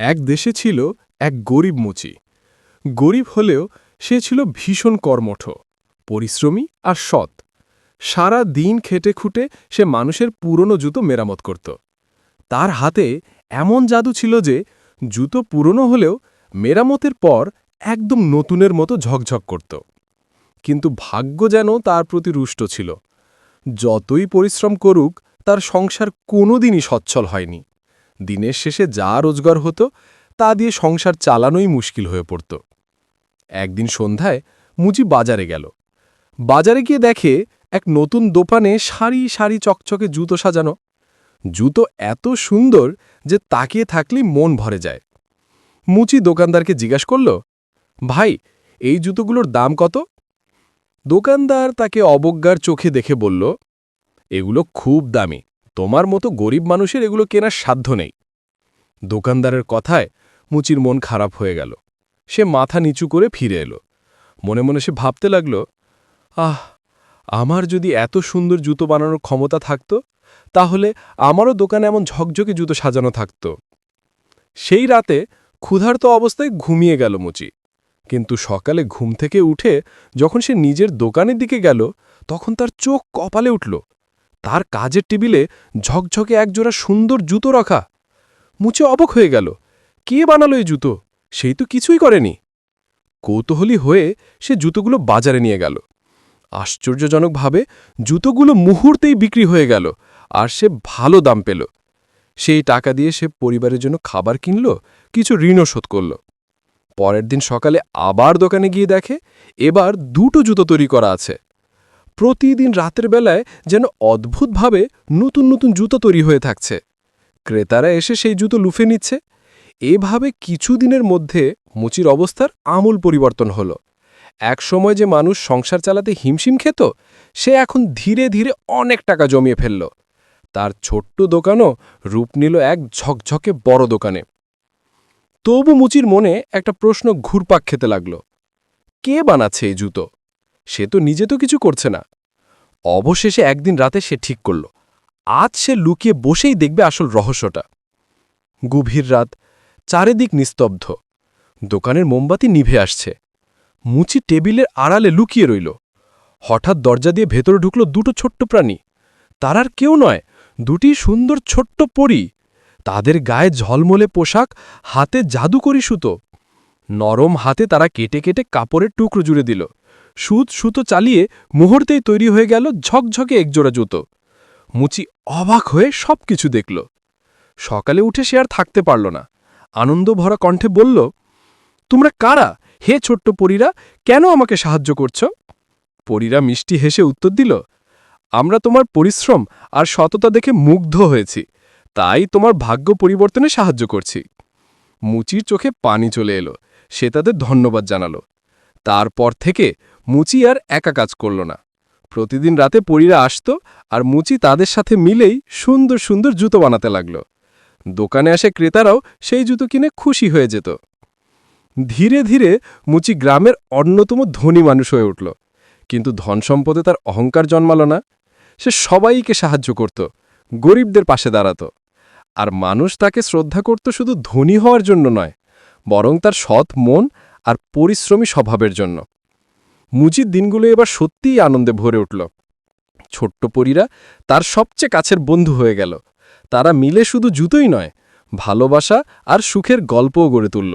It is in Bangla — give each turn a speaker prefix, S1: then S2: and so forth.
S1: এক দেশে ছিল এক গরিব মুচি। গরিব হলেও সে ছিল ভীষণ কর্মঠ, পরিশ্রমী আর সৎ। সারা দিন খেটে খুঁটে সে মানুষের পুরনো জুতো মেরামত করত। তার হাতে এমন জাদু ছিল যে জুতো পুরনো হলেও মেরামতের পর একদম নতুনের মতো ঝকঝক করত। কিন্তু ভাগ্য যেন তার প্রতি রুষ্ট ছিল। যতই পরিশ্রম করুক, তার সংসার কোনোদিনই সচ্ছল হয়নি। দিনের শেষে যা রোজগার হতো, তা দিয়ে সংসার চালানোই মুশকিল হয়ে পড়ত। একদিন সন্ধ্যায় মুচি বাজারে গেল। বাজারে গিয়ে দেখে এক নতুন দোকানে সারি সারি চকচকে জুতো সাজানো। জুতো এত সুন্দর যে তাকিয়ে থাকলেই মন ভরে যায়। মুচি দোকানদারকে জিজ্ঞাস করল, ভাই, এই জুতোগুলোর দাম কত? দোকানদার তাকে অবজ্ঞার চোখে দেখে বলল, এগুলো খুব দামি। তোমার মতো গরিব মানুষের এগুলো কেনার সাধ্য নেই। দোকানদারের কথায় মুচির মন খারাপ হয়ে গেল। সে মাথা নিচু করে ফিরে এলো। মনে মনে সে ভাবতে লাগল, আহ, আমার যদি এত সুন্দর জুতো বানানোর ক্ষমতা থাকত, তাহলে আমারও দোকানে এমন ঝকঝকে জুতো সাজানো থাকত। সেই রাতে ক্ষুধার্ত অবস্থায় ঘুমিয়ে গেল মুচি। কিন্তু সকালে ঘুম থেকে উঠে যখন সে নিজের দোকানের দিকে গেল, তখন তার চোখ কপালে উঠল। তার কাজের টেবিলে ঝকঝকে একজোড়া সুন্দর জুতো রাখা। মুচে অবক হয়ে গেল, কে বানালো এই জুতো? সেই তো কিছুই করেনি। কৌতূহলী হয়ে সে জুতোগুলো বাজারে নিয়ে গেল। আশ্চর্যজনকভাবে জুতোগুলো মুহূর্তেই বিক্রি হয়ে গেল আর সে ভালো দাম পেল। সেই টাকা দিয়ে সে পরিবারের জন্য খাবার কিনল, কিছু ঋণও শোধ করল। পরের দিন সকালে আবার দোকানে গিয়ে দেখে এবার দুটো জুতো তৈরি করা আছে। প্রতিদিন রাতের বেলায় যেন অদ্ভুতভাবে নতুন নতুন জুতো তৈরি হয়ে থাকছে। ক্রেতারা এসে সেই জুতো লুফে নিচ্ছে। এভাবে কিছুদিনের মধ্যে মুচির অবস্থার আমূল পরিবর্তন হল। এক সময় যে মানুষ সংসার চালাতে হিমশিম খেত, সে এখন ধীরে ধীরে অনেক টাকা জমিয়ে ফেলল। তার ছোট্ট দোকানও রূপ নিল এক ঝকঝকে বড় দোকানে। তবু মুচির মনে একটা প্রশ্ন ঘুরপাক খেতে লাগল। কে বানাচ্ছে এই জুতো? সে তো নিজে তো কিছু করছে না। অবশেষে একদিন রাতে সে ঠিক করল। আজ সে লুকিয়ে বসেই দেখবে আসল রহস্যটা। গভীর রাত, চারিদিক নিস্তব্ধ। দোকানের মোমবাতি নিভে আসছে। মুচি টেবিলের আড়ালে লুকিয়ে রইল। হঠাৎ দরজা দিয়ে ভেতরে ঢুকল দুটো ছোট্ট প্রাণী। তার আর কেউ নয়, দুটি সুন্দর ছোট্ট পরী। তাদের গায়ে ঝলমলে পোশাক, হাতে জাদুকরি সুতো। নরম হাতে তারা কেটে কেটে কাপড়ের টুকরো জুড়ে দিল। সুত সুতো চালিয়ে মুহূর্তেই তৈরি হয়ে গেল ঝকঝকে একজোড়া জুতো। মুচি অবাক হয়ে সব কিছু দেখল। সকালে উঠে সে আর থাকতে পারল না। আনন্দ ভরা কণ্ঠে বলল, তোমরা কারা? হে ছোট্ট পরীরা, কেন আমাকে সাহায্য করছ? পরীরা মিষ্টি হেসে উত্তর দিল, আমরা তোমার পরিশ্রম আর সততা দেখে মুগ্ধ হয়েছি। তাই তোমার ভাগ্য পরিবর্তনে সাহায্য করছি। মুচির চোখে পানি চলে এলো। সে তাদের ধন্যবাদ জানালো। তারপর থেকে মুচি আর একা কাজ করল না। প্রতিদিন রাতে পরীরা আসত আর মুচি তাদের সাথে মিলেই সুন্দর সুন্দর জুতো বানাতে লাগল। দোকানে আসে ক্রেতারাও সেই জুতো কিনে খুশি হয়ে যেত। ধীরে ধীরে মুচি গ্রামের অন্যতম ধনী মানুষ হয়ে উঠল। কিন্তু ধন সম্পদে তার অহংকার জন্মাল না। সে সবাইকে সাহায্য করত, গরিবদের পাশে দাঁড়াত। আর মানুষ তাকে শ্রদ্ধা করত শুধু ধনী হওয়ার জন্য নয়, বরং তার সৎ মন আর পরিশ্রমী স্বভাবের জন্য। মুজির দিনগুলো এবার সত্যিই আনন্দে ভরে উঠল। ছোট্ট পরীরা তার সবচেয়ে কাছের বন্ধু হয়ে গেল। তারা মিলে শুধু জুতোই নয়, ভালোবাসা আর সুখের গল্পও গড়ে তুলল।